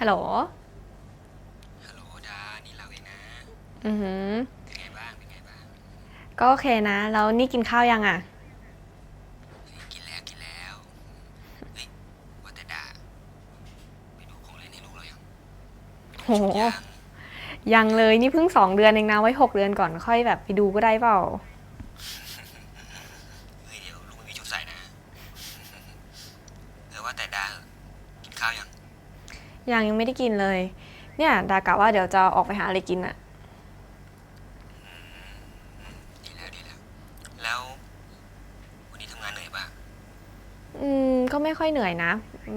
ฮัลโหล ฮัลโหลดา นี่เราเองนะ อือหือ เป็นไงบ้าง เป็นไงบ้าง ก็โอเคนะ แล้วนี่กินข้าวยังอะ เฮ้ยกินแล้ว กินแล้ว เฮ้ยว่าแต่ดา ไปดูของเล่นให้ลูกเรายังโห ยังยังเลยนี่เพิ่งสองเดือนเองนะ ไว้หกเดือนก่อนค่อยแบบไปดูก็ได้เปล่า เฮ้ย เดี๋ยวลูกไม่มีชุดใส่นะ เออว่าแต่ดา กินข้าวยัง ยังยังไม่ได้กินเลย เนี่ย ดากะว่าเดี๋ยวจะออกไปหาอะไรกินอะดีแล้วดีแล้วแล้ววันนี้ทำงานเหนื่อยป่ะอืม ก็ไม่ค่อยเหนื่อยนะ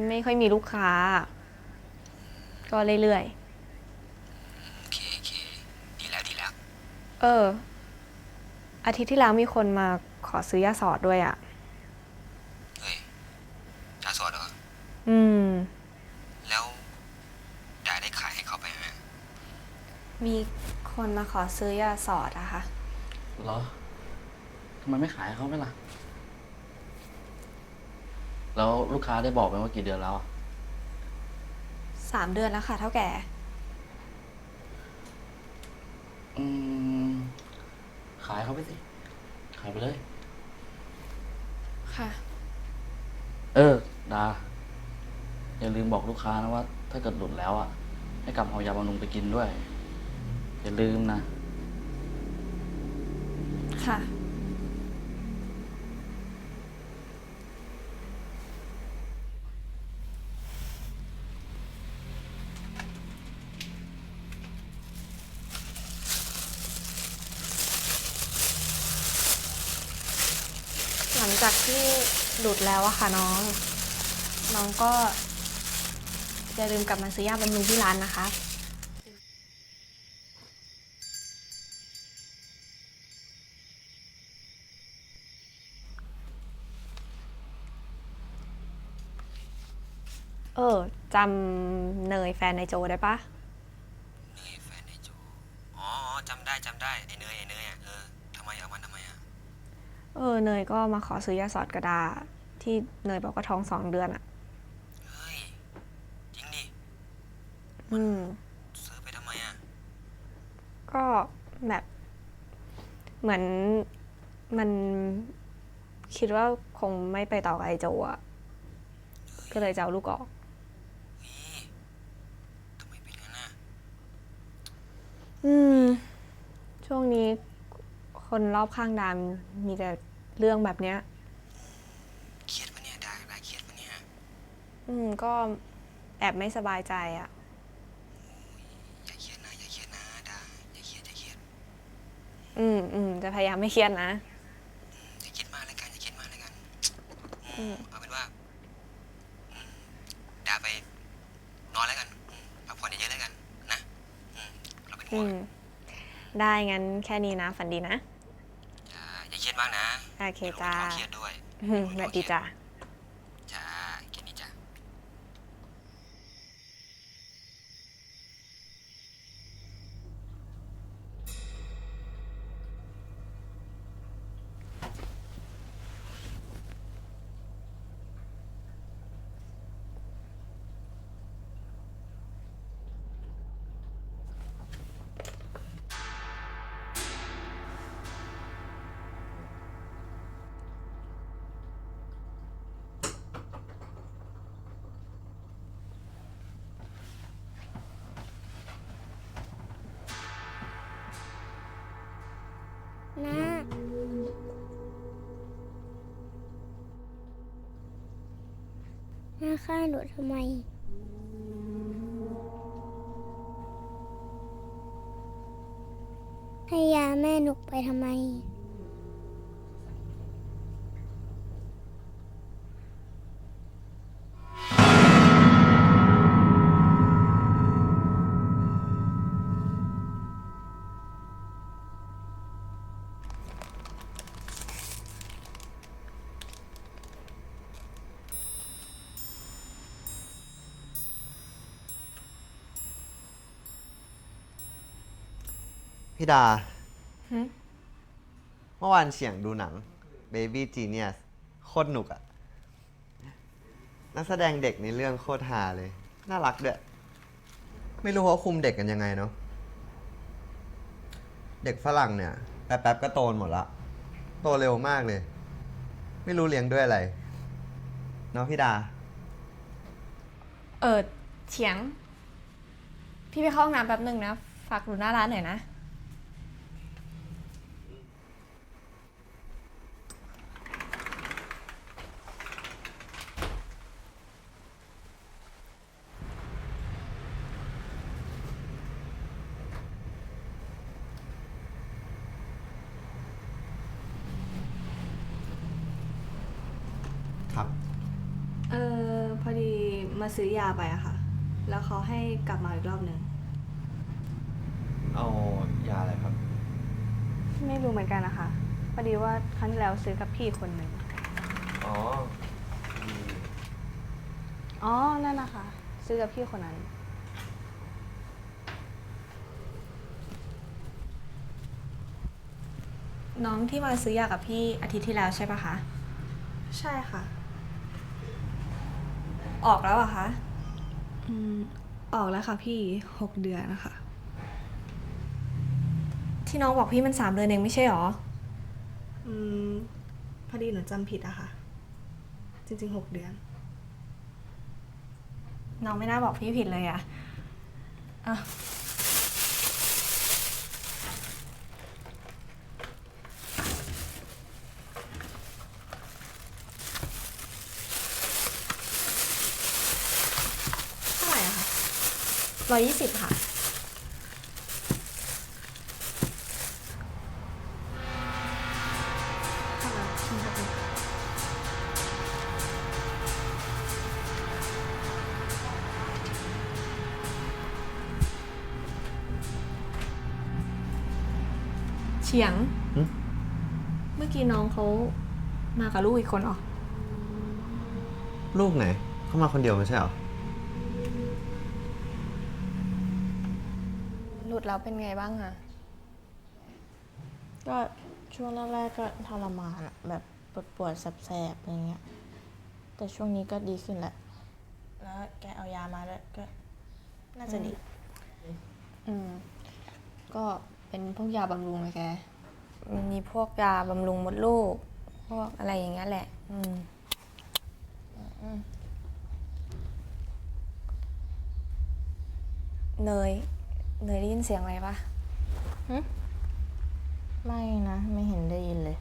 ไม่ค่อยมีลูกค้า ก็เรื่อยโอเคโอเคดีแล้วดีแล้วๆ เออ อาทิตย์ที่แล้วมีคนมาขอซื้อยาสอดด้วยอะเฮ้ยดาสอดเหรอ อืม แล้วดาได้ขายให้เขาไปไหม มีคนมาขอซื้อยาสอดอะค่ะ เหรอทำไมไม่ขายให้เขาไปล่ะ แล้วลูกค้าได้บอกไหมว่ากี่เดือนแล้วอะสามเดือนแล้วค่ะเท่าแก่ อืม ขายเขาไปสิ ขายไปเลย ค่ะ เออ ดา อย่าลืมบอกลูกค้านะว่า ถ้าเกิดหลุดแล้วอะ ให้กลับเอายาบำรุงไปกินด้วย อย่าลืมนะ ค่ะ หลังจากที่หลุดแล้วอะค่ะน้อง น้องก็อย่าลืมกลับมาซื้อยาบำรุงที่ร้านนะคะ เออจำเนยแฟนในโจได้ปะเนยแฟนไอโจ อ๋ออ๋อจำได้จำได้ไอเนยไอเนยอะเออทำไมเอามันทำไมอะ เออเนยก็มาขอซื้อยาสอดกระดาที่เนยบอกว่าท้องสองเดือนอะเฮ้ย จริงดิ อืม ซื้อไปทำไมอะ ก็แบบเหมือนมันคิดว่าคงไม่ไปต่อกับไอโจอะก็เลยจะเอาลูกออก เฮ้ยทำไมเป็นงั้นน่ะ อืม ช่วงนี้คนรอบข้างดามมีแต่เรื่องแบบเนี้ย เครียดปะเนี่ยดาดาเครียดปะเนี่ยอืม ก็แอบไม่สบายใจอะอย่าเครียดนะอย่าเครียดนะดาอย่าเครียดอย่าเครียดอืมอืมจะพยายามไม่เครียดนะอืมอย่าคิดมากแล้วกันอย่าคิดมากแล้วกันอือืมมเอาเป็นว่าอืมดาไปนอนแล้วกันอืมพักผ่อนเยอะๆแล้วกัน นะ อืมเราเป็นห่ อืวงมได้งั้นแค่นี้นะ ฝันดีนะ อย่าอย่าเครียดมากนะโอเคดี๋ยวจ้าลูกเป็นท้องเครียดด้วยอืมสวัสดีจ้าจ้า มาฆ่าหนูทำไม ให้ยาแม่หนุกไปทำไม พี่ดา หึเมื่อวานเฉียงดูหนัง Baby Genius โคตรหนุกอะนักแสดงเด็กในเรื่องโคตรฮาเลย น่ารักด้วย ไม่รู้เขาคุมเด็กกันยังไงเนาะ เด็กฝรั่งเนี่ยแป๊บๆก็โตหมดละ โตเร็วมากเลย ไม่รู้เลี้ยงด้วยอะไร เนาะพี่ดา เออเฉียง พี่ไปเข้าห้องน้ำแป๊บหนึ่งนะ ฝากดูหน้าร้านหน่อยนะ ครับ เออพอดีมาซื้อยาไปอะค่ะ แล้วเขาให้กลับมาอีกรอบหนึ่งเอายาอะไรครับ ไม่รู้เหมือนกันนะคะพอดีว่าครั้งที่แล้วซื้อกับพี่คนหนึ่งอ๋ออ๋อนั่นนะคะซื้อกับพี่คนนั้น น้องที่มาซื้อยากับพี่อาทิตย์ที่แล้วใช่ปะคะ ใช่ค่ะ ออกแล้วอะคะ อืมออกแล้วค่ะพี่หกเดือนนะคะที่น้องบอกพี่มันสามเดือนเองไม่ใช่หรอ อืมพอดีหนูจำผิดอะค่ะ จริงๆหกเดือน น้องไม่น่าบอกพี่ผิดเลยอะอะ เท่าไหร่อะคะ ร้อยยี่สิบค่ะ เฉียง หึ เมื่อกี้น้องเขามากับลูกอีกคนเหรอ ลูกไหน เข้ามาคนเดียวไม่ใช่เหรอ ดแล้วเป็นไงบ้างอะก็ช่วงแรกๆก็ทรมานอะแบบปวดปวดๆแสบๆอะไรเงี้ย แต่ช่วงนี้ก็ดีขึ้นแล้วแล้วแกเอายามาแล้วก็ น่าจะดีอืม ก็เป็นพวกยาบำรุงไงแกมีพวกยาบำรุงมดลูก พวกอะไรอย่างเงี้ยแหละ อืม เนย เนยได้ยินเสียงอะไรปะไม่นะ ไม่เห็นได้ยินเลย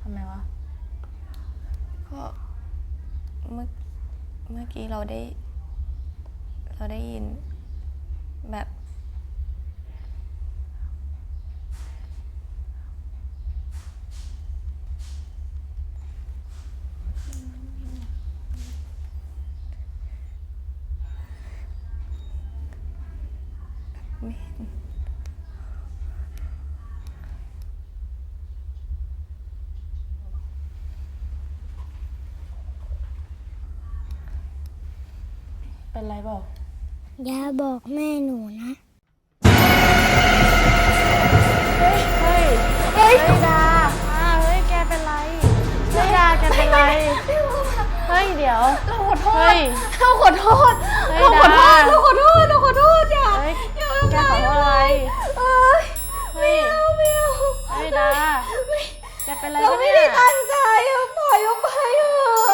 ทำไมวะ ก็เมื่อเมื่อกี้เราได้ เราได้ยินแบบ เป็นไรเปล่าอย่าบอกแม่หนูนะเฮ้ยเฮ้ยเฮ้ยดาอ่าเฮ้ยแกเป็นไรเฮ้ยดาแกเป็นไรเฮ้ยเดี๋ยวเราขอโทษเราขอโทษเฮ้ยเราขอโทษดาเราขอโทษเราขอโทษอย่าเฮ้ยอย่าแกขอโทษอะไรเอ้ยเฮ้ยไม่เอาเฮ้ยดาแกเป็นไรเราปะไม่เนี่ได้ยตั้งใจอะปล่อยออกไปเถอ